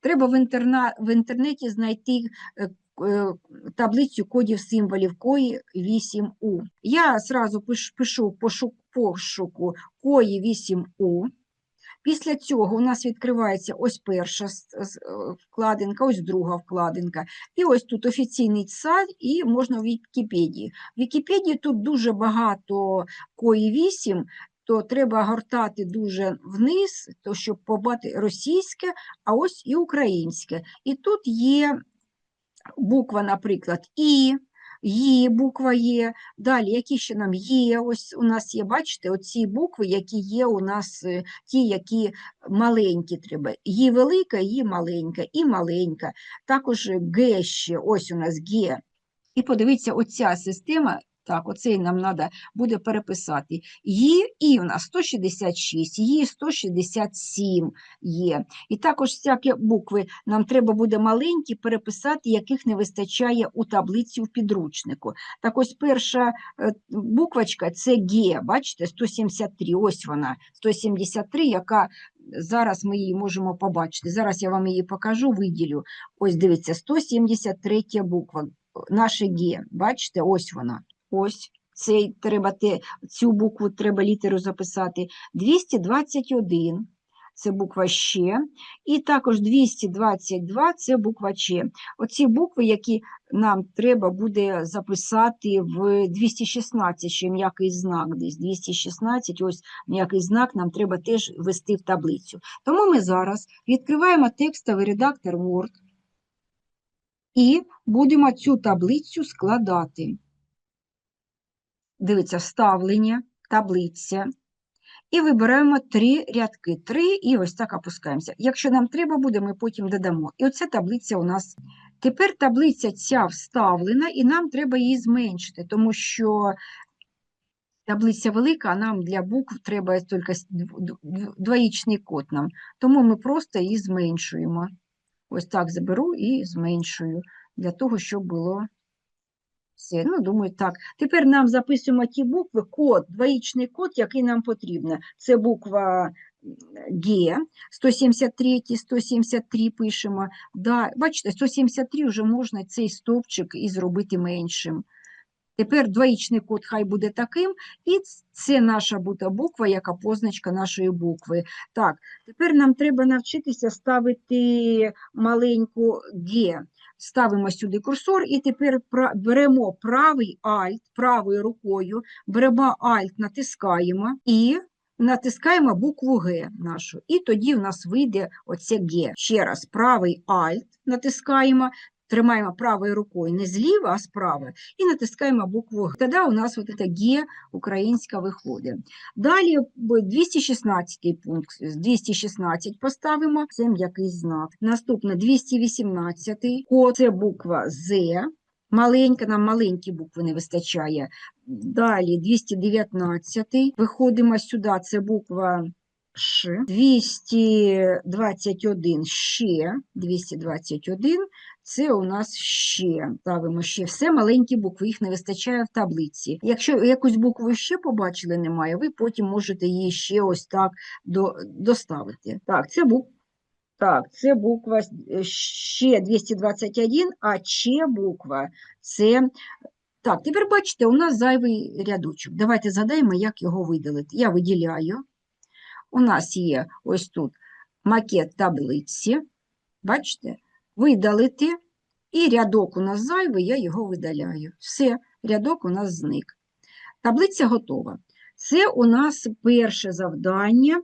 Треба в, інтерна... в інтернеті знайти е, е, таблицю кодів символів кої 8У. Я зразу пишу пошук, пошуку кої 8У. Після цього у нас відкривається ось перша е, вкладинка, ось друга вкладинка. І ось тут офіційний сайт, і можна в Вікіпедії. В Вікіпедії тут дуже багато кої 8, то треба гортати дуже вниз, то щоб побачити російське, а ось і українське. І тут є буква, наприклад, І, Є, буква Є. Далі, які ще нам є? Ось у нас є, бачите, оці букви, які є у нас, е, ті, які маленькі треба. Є велика, є маленька, і маленька. Також Г ще, ось у нас Г. І подивіться, оця система, так, оцей нам треба буде переписати. Є, і у нас 166, є 167 є. І також всякі букви нам треба буде маленькі переписати, яких не вистачає у таблиці в підручнику. Так ось перша е, буквочка це Г, бачите, 173, ось вона, 173, яка зараз ми її можемо побачити. Зараз я вам її покажу, виділю. Ось дивіться, 173 буква, наше Г, бачите, ось вона, ось. Цей треба те, цю букву треба літеру записати. 221 це буква ще, і також 222 це буква Ч. Оці букви, які нам треба буде записати в 216, ще м'який знак десь. 216, ось м'який знак нам треба теж ввести в таблицю. Тому ми зараз відкриваємо текстовий редактор Word і будемо цю таблицю складати. Дивіться, вставлення, таблиця. І вибираємо три рядки, три, і ось так опускаємося. Якщо нам треба буде, ми потім додамо. І оце таблиця у нас. Тепер таблиця ця вставлена, і нам треба її зменшити, тому що таблиця велика, а нам для букв треба тільки двоїчний код нам. Тому ми просто її зменшуємо. Ось так заберу і зменшую, для того, щоб було все. Ну, думаю, так. Тепер нам записуємо ті букви, код, двоїчний код, який нам потрібно. Це буква Г, 173, 173 пишемо. Да, бачите, 173 вже можна цей стовпчик і зробити меншим. Тепер двоїчний код хай буде таким, і це наша буде буква, яка позначка нашої букви. Так, тепер нам треба навчитися ставити маленьку Г. Ставимо сюди курсор, і тепер беремо правий Alt, правою рукою, беремо Alt, натискаємо і натискаємо букву Г нашу. І тоді в нас вийде оце Г. Ще раз, правий Alt натискаємо, тримаємо правою рукою не зліва, а справа, і натискаємо букву Г. Тоді у нас от це Г українська виходить. Далі б- 216 пункт, 216 поставимо, це м'який знак. Наступне 218, код, це буква З, маленька, нам маленькі букви не вистачає. Далі 219, виходимо сюди, це буква Ш, 221 ще, 221, це у нас ще. Ставимо ще все маленькі букви, їх не вистачає в таблиці. Якщо якусь букву ще побачили немає, ви потім можете її ще ось так до, доставити. Так, це буква. Так, це буква ще 221, а ще буква це. Так, тепер бачите, у нас зайвий рядочок. Давайте згадаємо, як його видалити. Я виділяю. У нас є ось тут макет таблиці. Бачите? Видалити. І рядок у нас зайвий, я його видаляю. Все, рядок у нас зник. Таблиця готова. Це у нас перше завдання.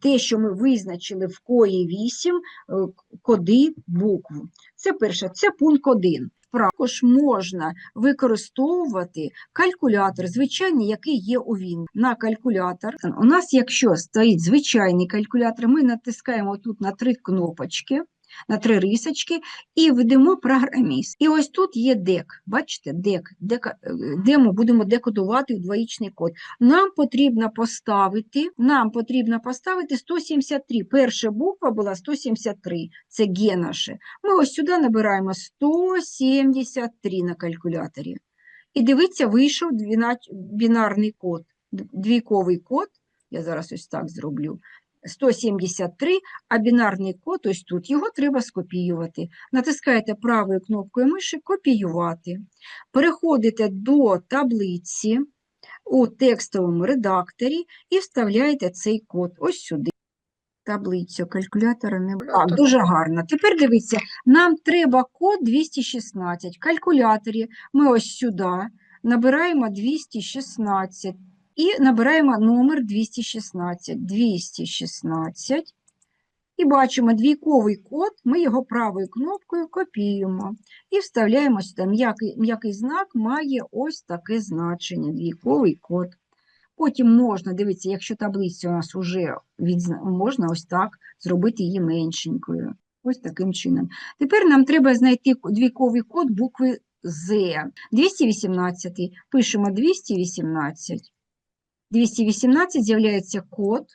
Те, що ми визначили в кої 8 е, коди букв. Це перше, це пункт 1. Також можна використовувати калькулятор, звичайний, який є у він. На калькулятор. У нас, якщо стоїть звичайний калькулятор, ми натискаємо тут на три кнопочки, на три рисочки і введемо програміст. І ось тут є дек. Бачите, дек, дека- е, де ми будемо декодувати двоїчний код. Нам потрібно поставити, нам потрібно поставити 173. Перша буква була 173, це Г наше. Ми ось сюди набираємо 173 на калькуляторі. І дивіться, вийшов бінарний код, двійковий код. Я зараз ось так зроблю. 173, а бінарний код ось тут. Його треба скопіювати. Натискаєте правою кнопкою миші «Копіювати». Переходите до таблиці у текстовому редакторі і вставляєте цей код ось сюди. Таблицю калькулятора не так, дуже гарно. Тепер дивіться, нам треба код 216. В калькуляторі ми ось сюди набираємо 216 і набираємо номер 216. 216. І бачимо двійковий код, ми його правою кнопкою копіюємо і вставляємо сюди. М'який, м'який знак має ось таке значення, двійковий код. Потім можна, дивіться, якщо таблиця у нас вже відзна... можна ось так зробити її меншенькою. Ось таким чином. Тепер нам треба знайти двійковий код букви З. 218. Пишемо 218. 218 з'являється код,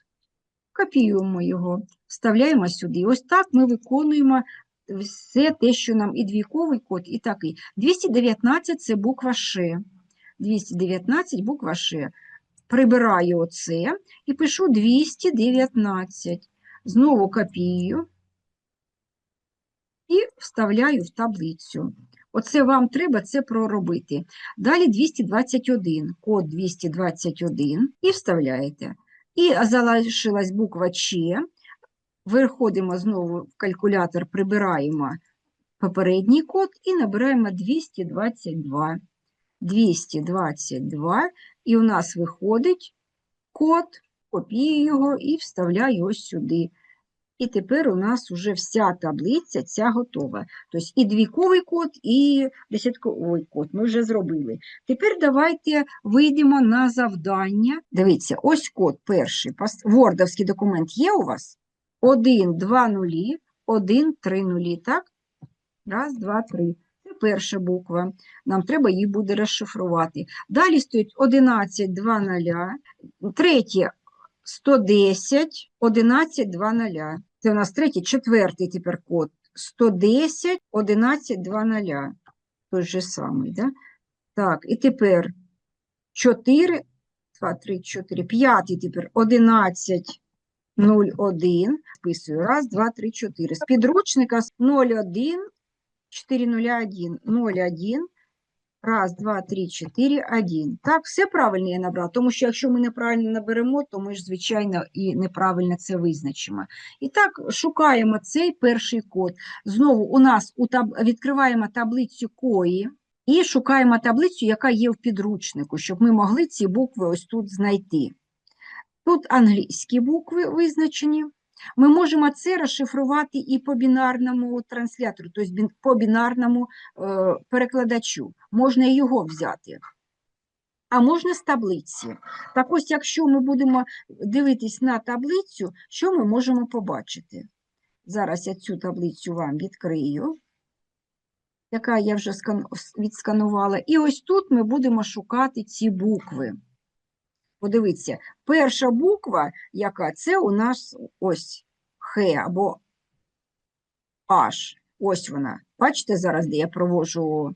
копіюємо його, вставляємо сюди. Ось так ми виконуємо все те, що нам і двійковий код, і такий. 219 – це буква Ш. 219 – буква Ш. Прибираю оце і пишу 219. Знову копію і вставляю в таблицю. Оце вам треба це проробити. Далі 221, код 221 і вставляєте. І залишилась буква Ч. Виходимо знову в калькулятор, прибираємо попередній код і набираємо 222. 222, і у нас виходить код, копію його і вставляю ось сюди. І тепер у нас вже вся таблиця ця готова. Тобто і двійковий код, і десятковий код ми вже зробили. Тепер давайте вийдемо на завдання. Дивіться, ось код перший. Вордовський документ є у вас? 1, 2 нулі, 1, 3 нулі, так? Раз, два, три. Це перша буква. Нам треба її буде розшифрувати. Далі стоїть 11, 2 нуля. Третє 110, 11, 2 нуля. Це у нас третій, четвертий тепер код. 110, 11, 2 нуля. Той же самий, да? Так, і тепер 4, 2, 3, 4, п'ятий тепер 11, 01. Списую. Раз, два, три, чотири. З підручника 01, 401, 01, раз, два, три, чотири, один. Так, все правильно я набрала, тому що якщо ми неправильно наберемо, то ми ж, звичайно, і неправильно це визначимо. І так, шукаємо цей перший код. Знову у нас у таб... відкриваємо таблицю кої і шукаємо таблицю, яка є в підручнику, щоб ми могли ці букви ось тут знайти. Тут англійські букви визначені. Ми можемо це розшифрувати і по бінарному транслятору, тобто по бінарному е, перекладачу. Можна і його взяти. А можна з таблиці. Так ось, якщо ми будемо дивитись на таблицю, що ми можемо побачити? Зараз я цю таблицю вам відкрию, яка я вже відсканувала. І ось тут ми будемо шукати ці букви. Подивіться, перша буква, яка це у нас ось Х або H. Ось вона. Бачите зараз, де я проводжу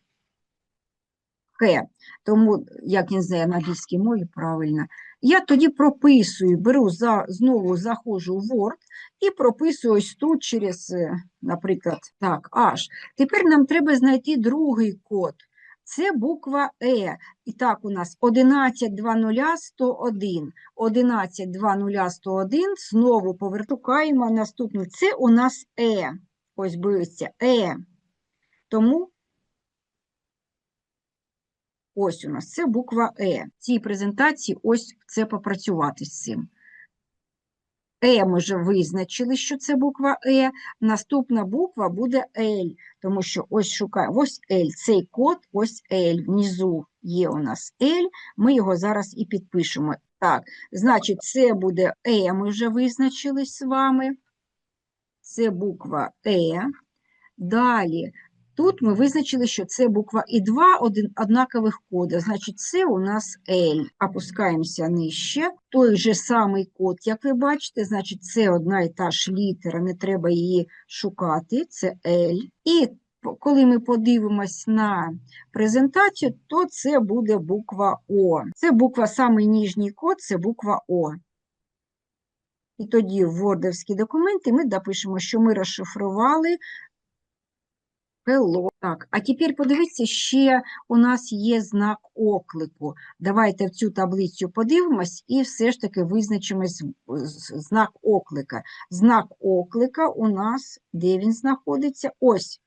Х. Тому, як не знаю, на англійській мові правильно. Я тоді прописую, беру за, знову заходжу в Word і прописую ось тут через, е, наприклад, так, H. Тепер нам треба знайти другий код. Це буква Е. І так, у нас 11.00.101. 11.00.101. Знову повертукаємо наступну. Це у нас Е. Ось дивіться, Е. Тому ось у нас це буква Е. В цій презентації ось це попрацювати з цим. Е ми вже визначили, що це буква Е. Наступна буква буде Л, тому що ось шукаємо, ось Л, цей код, ось Л. Внизу є у нас Л, ми його зараз і підпишемо. Так, значить, це буде Е, ми вже визначили з вами. Це буква Е. Далі, тут ми визначили, що це буква і два однакових кода, значить, це у нас L. Опускаємося нижче. Той же самий код, як ви бачите, значить, це одна і та ж літера, не треба її шукати, це L. І коли ми подивимось на презентацію, то це буде буква О. Це буква, самий ніжній код, це буква О. І тоді в вордовські документи ми допишемо, що ми розшифрували hello. Так, а тепер подивіться, ще у нас є знак оклику. Давайте в цю таблицю подивимось і все ж таки визначимось знак оклика. Знак оклика у нас, де він знаходиться? Ось.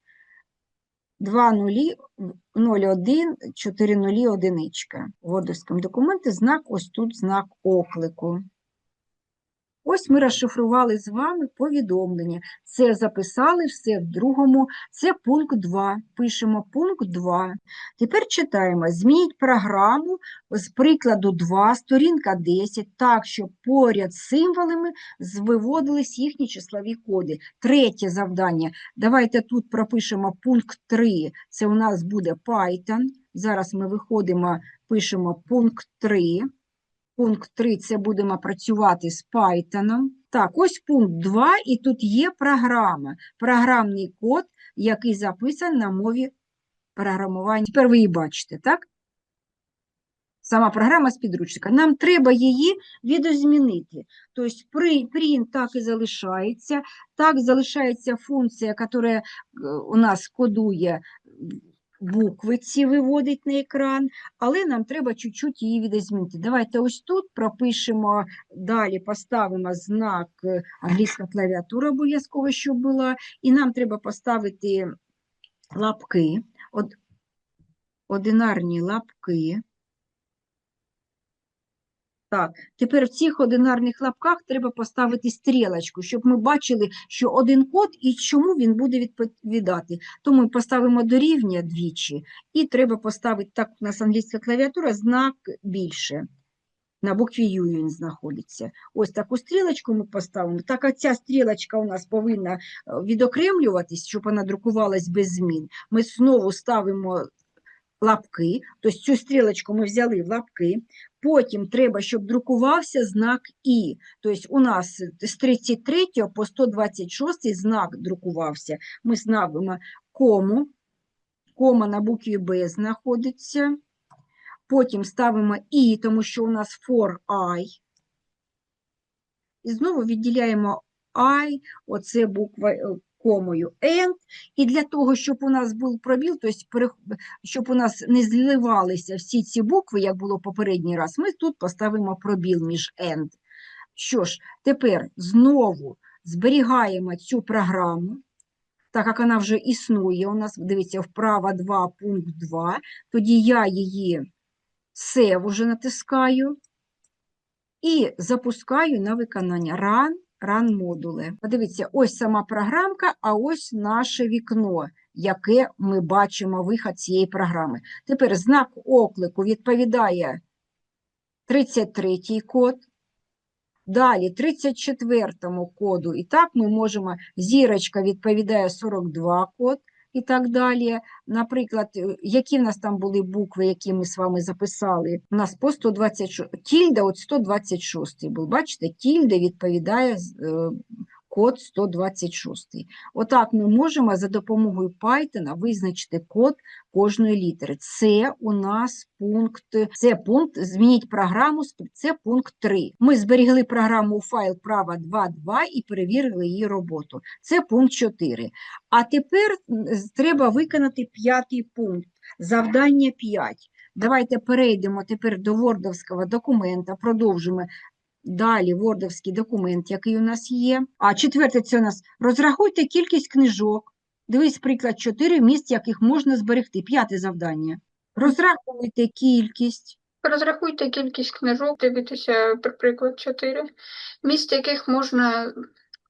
2 нулі, 01, 4 нулі, одиничка. В вордовському документі знак, ось тут знак оклику. Ось ми розшифрували з вами повідомлення. Це записали все в другому. Це пункт 2. Пишемо пункт 2. Тепер читаємо. Змініть програму з прикладу 2, сторінка 10, так, щоб поряд з символами виводились їхні числові коди. Третє завдання. Давайте тут пропишемо пункт 3. Це у нас буде Python. Зараз ми виходимо, пишемо пункт 3. Пункт 3 – це будемо працювати з Python. Так, ось пункт 2, і тут є програма, програмний код, який записаний на мові програмування. Тепер ви її бачите, так? Сама програма з підручника. Нам треба її відозмінити. Тобто print так і залишається, так залишається функція, яка е, у нас кодує букви ці виводить на екран, але нам треба чуть-чуть її відозмінити. Давайте ось тут пропишемо, далі поставимо знак е, англійська клавіатура обов'язково, щоб була, і нам треба поставити лапки, од- одинарні лапки. Так, тепер в цих одинарних лапках треба поставити стрілочку, щоб ми бачили, що один код і чому він буде відповідати. Тому поставимо дорівнює двічі, і треба поставити, так у нас англійська клавіатура, знак більше. На букві U він знаходиться. Ось таку стрілочку ми поставимо. Так як ця стрілочка у нас повинна е, відокремлюватись, щоб вона друкувалась без змін. Ми знову ставимо лапки, тобто цю стрілочку ми взяли в лапки, потім треба, щоб друкувався знак І. Тобто у нас з 33 по 126 знак друкувався. Ми ставимо кому, кома на букві Б знаходиться, потім ставимо І, тому що у нас for I. І знову відділяємо I, оце буква комою end. І для того, щоб у нас був пробіл, тобто щоб у нас не зливалися всі ці букви, як було попередній раз, ми тут поставимо пробіл між end. Що ж, тепер знову зберігаємо цю програму, так як вона вже існує, у нас, дивіться, вправа 2, пункт 2, тоді я її Save уже натискаю і запускаю на виконання Run, Run модули. Подивіться, ось сама програмка, а ось наше вікно, яке ми бачимо виход цієї програми. Тепер знак оклику відповідає 33-й код, далі 34-му коду. І так ми можемо, зірочка відповідає 42 код і так далі. Наприклад, е, які в нас там були букви, які ми з вами записали? У нас по 126, тільда от 126 був. Бачите, тільда відповідає е, код 126. Отак ми можемо за допомогою Python визначити код кожної літери. Це у нас пункт, це пункт, змініть програму, це пункт 3. Ми зберігли програму у файл права 2.2 і перевірили її роботу. Це пункт 4. А тепер треба виконати п'ятий пункт, завдання 5. Давайте перейдемо тепер до вордовського документа, продовжимо далі вордовський документ, який у нас є. А четверте, це у нас розрахуйте кількість книжок. Дивись, приклад 4 місць, яких можна зберегти. П'яте завдання. Розрахуйте кількість. Розрахуйте кількість книжок, дивитися, приклад 4, місць яких можна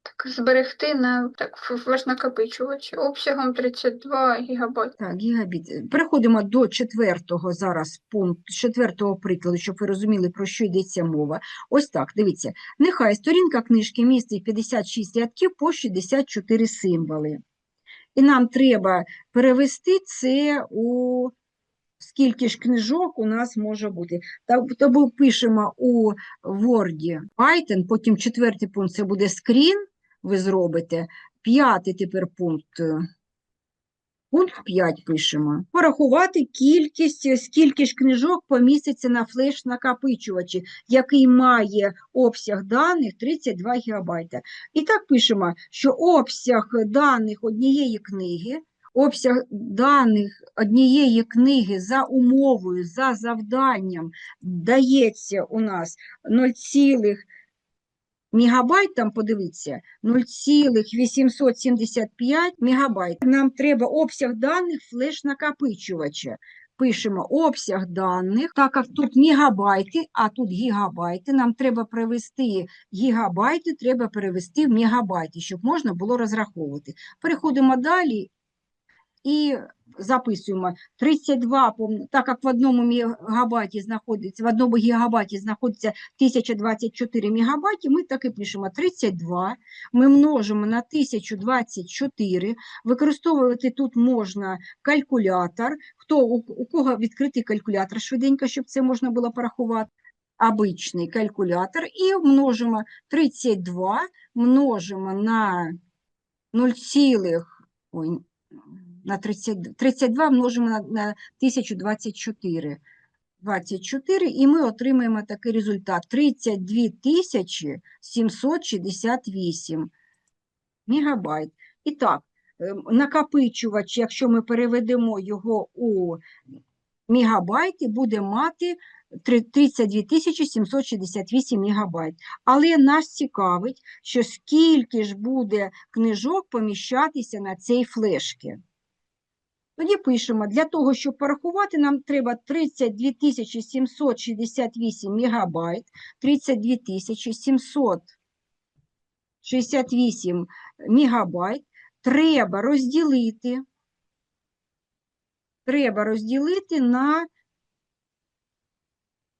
так, зберегти на так, в накопичувач обсягом 32 ГБ. Так, гігабіт. Переходимо до четвертого зараз пункту, четвертого прикладу, щоб ви розуміли, про що йдеться мова. Ось так, дивіться. Нехай сторінка книжки містить 56 рядків по 64 символи. І нам треба перевести це у скільки ж книжок у нас може бути. Тому пишемо у Word Python, потім четвертий пункт це буде скрін, ви зробите. П'ятий тепер пункт. Пункт 5 пишемо. Порахувати кількість, скільки ж книжок поміститься на флеш-накопичувачі, який має обсяг даних 32 ГБ. І так пишемо, що обсяг даних однієї книги, обсяг даних однієї книги за умовою, за завданням дається у нас 0, мегабайт, там подивіться, 0,875 мегабайт. Нам треба обсяг даних флеш-накопичувача. Пишемо обсяг даних, так як тут мегабайти, а тут гігабайти, нам треба перевести гігабайти, треба перевести в мегабайти, щоб можна було розраховувати. Переходимо далі і записуємо. 32, так як в одному мегабайті знаходиться, в одному гігабайті знаходиться 1024 мегабайти, ми так і пишемо. 32, ми множимо на 1024, використовувати тут можна калькулятор, хто, у, у кого відкритий калькулятор швиденько, щоб це можна було порахувати, обичний калькулятор, і множимо 32, множимо на 0, ой, на 30, 32 множимо на, на 1024. 24, і ми отримаємо такий результат 32 тисячі 768 мегабайт. І так, накопичувач, якщо ми переведемо його у мегабайти, буде мати 32 тисячі 768 мегабайт. Але нас цікавить, що скільки ж буде книжок поміщатися на цій флешці. Тоді пишемо, для того, щоб порахувати, нам треба 32 768 мегабайт, 32 768 мегабайт треба розділити, треба розділити на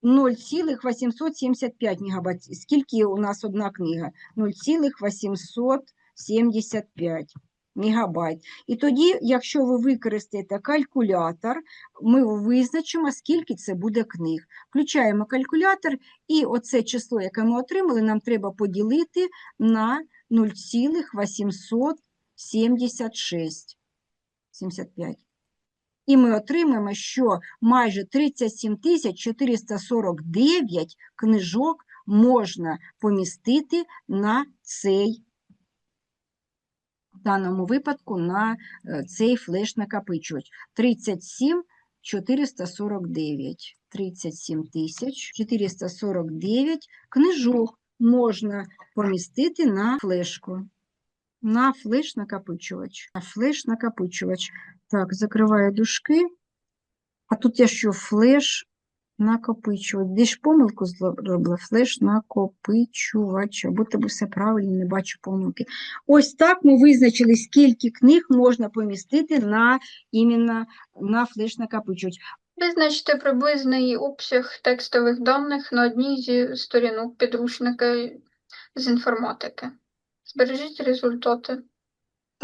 0,875 мегабайт. Скільки у нас одна книга? 0,875 мегабайт. І тоді, якщо ви використаєте калькулятор, ми визначимо, скільки це буде книг. Включаємо калькулятор, і оце число, яке ми отримали, нам треба поділити на 0,876. 75. І ми отримаємо, що майже 37 449 книжок можна помістити на цей даному випадку на е, цей флеш-накопичувач. 37 449. 37 тисяч 449 книжок можна помістити на флешку. На флеш-накопичувач. На флеш-накопичувач. Так, закриваю дужки. А тут я що, флеш накопичувач. Де ж помилку зробила? Флеш накопичувач. Будь би все правильно, не бачу помилки. Ось так ми визначили, скільки книг можна помістити на іменно на флеш накопичувач. Визначте приблизний обсяг текстових даних на одній зі сторінок підручника з інформатики. Збережіть результати.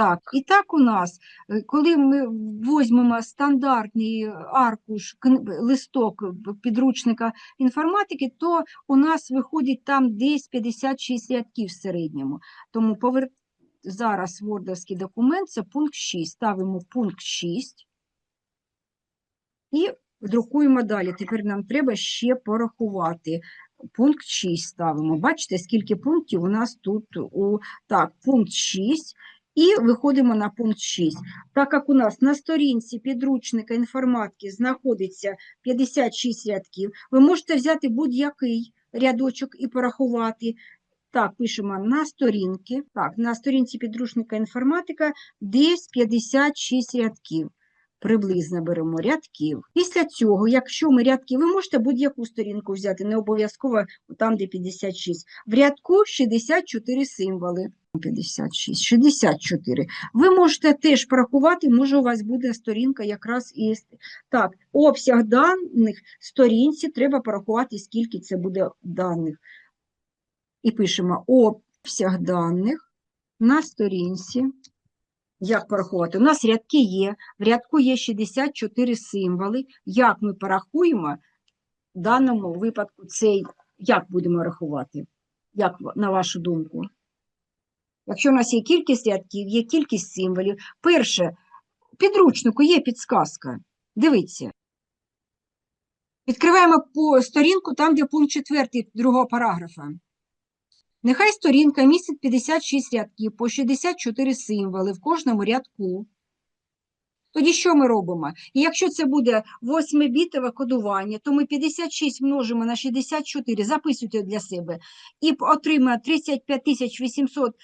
Так, і так у нас, е, коли ми візьмемо стандартний аркуш, листок підручника інформатики, то у нас виходить там десь 56 рядків в середньому. Тому повер... зараз вордовський документ, це пункт 6. Ставимо пункт 6 і друкуємо далі. Тепер нам треба ще порахувати. Пункт 6 ставимо. Бачите, скільки пунктів у нас тут у так, пункт 6. І виходимо на пункт 6. Так як у нас на сторінці підручника інформатики знаходиться 56 рядків, ви можете взяти будь-який рядочок і порахувати. Так, пишемо на сторінки. Так, на сторінці підручника інформатика десь 56 рядків. Приблизно беремо рядків. Після цього, якщо ми рядки, ви можете будь-яку сторінку взяти, не обов'язково там, де 56. В рядку 64 символи. 56, 64. Ви можете теж порахувати, може у вас буде сторінка якраз із. Так, обсяг даних сторінці треба порахувати, скільки це буде даних. І пишемо обсяг даних на сторінці. Як порахувати? У нас рядки є, в рядку є 64 символи. Як ми порахуємо в даному випадку цей, як будемо рахувати? Як на вашу думку? Якщо у нас є кількість рядків, є кількість символів, перше підручнику є підсказка. Дивіться. Відкриваємо по сторінку там, де пункт 4 другого параграфа. Нехай сторінка містить 56 рядків по 64 символи в кожному рядку. Тоді що ми робимо? І якщо це буде 8-бітове кодування, то ми 56 множимо на 64, записуйте для себе, і отримаємо 35 800,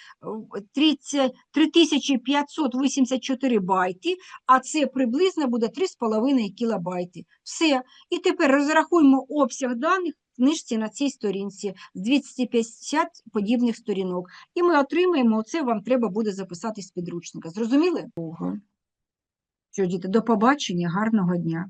е, 30 3584 байти, а це приблизно буде 3,5 кілобайти. Все. І тепер розрахуємо обсяг даних в книжці на цій сторінці з 250 подібних сторінок. І ми отримаємо, оце вам треба буде записати з підручника. Зрозуміли? Ого. Що, діти, до побачення, гарного дня.